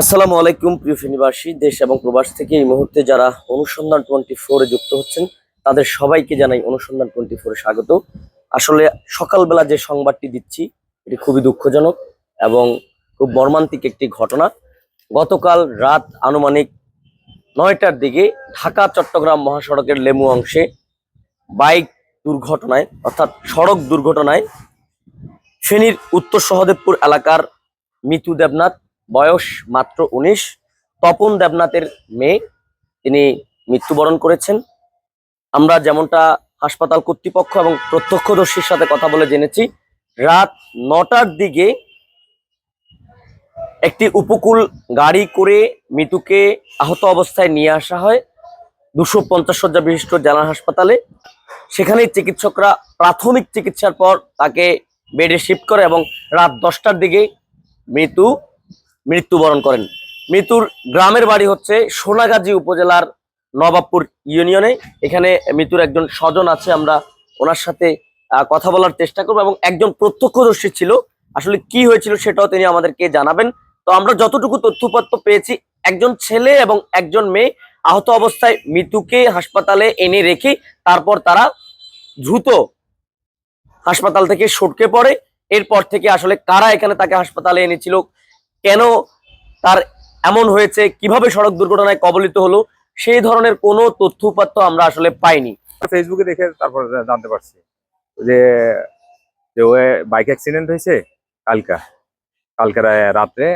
আসসালামু আলাইকুম, প্রিয় ফেনীবাসী, দেশ এবং প্রবাস থেকে এই মুহূর্তে যারা অনুসন্ধান টোয়েন্টি ফোরে যুক্ত হচ্ছেন, তাদের সবাইকে জানাই অনুসন্ধান টোয়েন্টি ফোরে স্বাগত। আসলে সকালবেলা যে সংবাদটি দিচ্ছি, এটি খুবই দুঃখজনক এবং খুব মর্মান্তিক একটি ঘটনা। গতকাল রাত আনুমানিক নয়টার দিকে ঢাকা, চট্টগ্রাম মহাসড়কের লেমু অংশে বাইক দুর্ঘটনায়, অর্থাৎ সড়ক দুর্ঘটনায় ফেনীর উত্তর সহদেবপুর এলাকার মিতু দেবনাথ, বয়স মাত্র উনিশ, তপন দেবনাথের মেয়ে, তিনি মৃত্যুবরণ করেছেন। আমরা যেমনটা হাসপাতাল কর্তৃপক্ষ এবং প্রত্যক্ষদর্শীর সাথে কথা বলে জেনেছি, রাত নটার দিকে একটি উপকূল গাড়ি করে মিতুকে আহত অবস্থায় নিয়ে আসা হয় দুশো পঞ্চাশ শয্যা বিশিষ্ট জেলা হাসপাতালে। সেখানেই চিকিৎসকরা প্রাথমিক চিকিৎসার পর তাকে বেডে শিফট করে এবং রাত দশটার দিকে মৃত্যু, মৃত্যুবরণ করেন। মৃত্যুর গ্রামের বাড়ি হচ্ছে সোনাগাজী উপজেলার নবাবপুর ইউনিয়নে। এখানে মৃত্যুর একজন স্বজন আছে, আমরা ওনার সাথে কথা বলার চেষ্টা করব এবং একজন প্রত্যক্ষদর্শী ছিল। আসলে কি হয়েছিল সেটাও তিনি আমাদেরকে জানাবেন। তো আমরা যতটুকু তথ্যপত্র পেয়েছি, একজন ছেলে এবং একজন মেয়ে আহত অবস্থায় মৃত্যুকে হাসপাতালে এনে রেখে তারপর তারা দ্রুত হাসপাতাল থেকে সটকে পড়ে। এরপর থেকে আসলে কারা এখানে তাকে হাসপাতালে এনেছিল? কেন তার এমন হয়েছে? কীভাবে সড়ক দুর্ঘটনায় কবলিত হলো? সেই ধরনের কোনো তথ্য উপাত্ত আমরা আসলে পাইনি। ফেসবুকে দেখে তারপর জানতে পারছি যে ও বাইক অ্যাক্সিডেন্ট হয়েছে কালকা। কালকে রাত্রে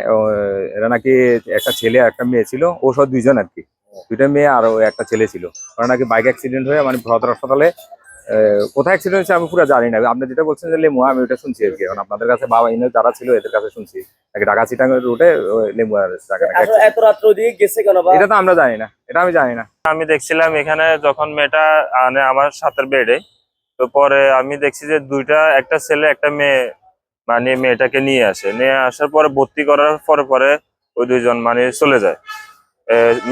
এরা নাকি একটা ছেলে, একটা মেয়ে ছিল, ও সব দুইজন আর কি। দুইটা মেয়ে আর একটা ছেলে ছিল। ওরা নাকি বাইক অ্যাক্সিডেন্ট হয়ে মানে ভদ্র হাসপাতালে কোথায় অ্যাক্সিডেন্ট হয়েছে আমি পুরো জানি না। আপনি যেটা বলছেন যে লেমুয়া আমি ওটা শুনছি আর কি। এখন আপনাদের কাছে বাবা ইনে যারা ছিল এদের কাছে শুনছি। নাকি ঢাকা চিটাং রুটে লেমুয়া এত রাত্র ওদিকে গেছে কেন এটা তো আমরা জানি না। এটা আমি জানি না। আমি দেখছিলাম এখানে যখন মেয়েটা আনে আমার সাথের বেডে তো পরে আমি দেখছি যে দুইটা একটা ছেলে একটা মেয়ে মানে মেয়েটাকে নিয়ে আসে। নিয়ে আসার পরে ভর্তি করার পরে পরে ওই দুইজন মানে চলে যায়।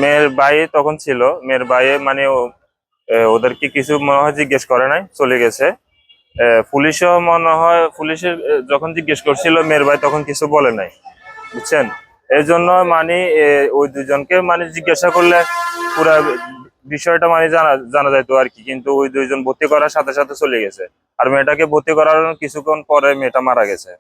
মেয়ের ভাই তখন ছিল মেয়ের ভাইয়ে মানে ওদেরকে কিছু মনে হয় জিজ্ঞেস করে নাই, চলে গেছে। পুলিশও মনে হয়, পুলিশের যখন জিজ্ঞেস করছিল, মেয়ের ভাই তখন কিছু বলে নাই, বুঝছেন? এই জন্য মানে ওই দুজনকে মানে জিজ্ঞাসা করলে পুরা বিষয়টা মানে জানা জানা যাইতো আর কি, কিন্তু ওই দুইজন ভর্তি করার সাথে সাথে চলে গেছে। আর মেয়েটাকে ভর্তি করার কিছুক্ষণ পরে মেয়েটা মারা গেছে।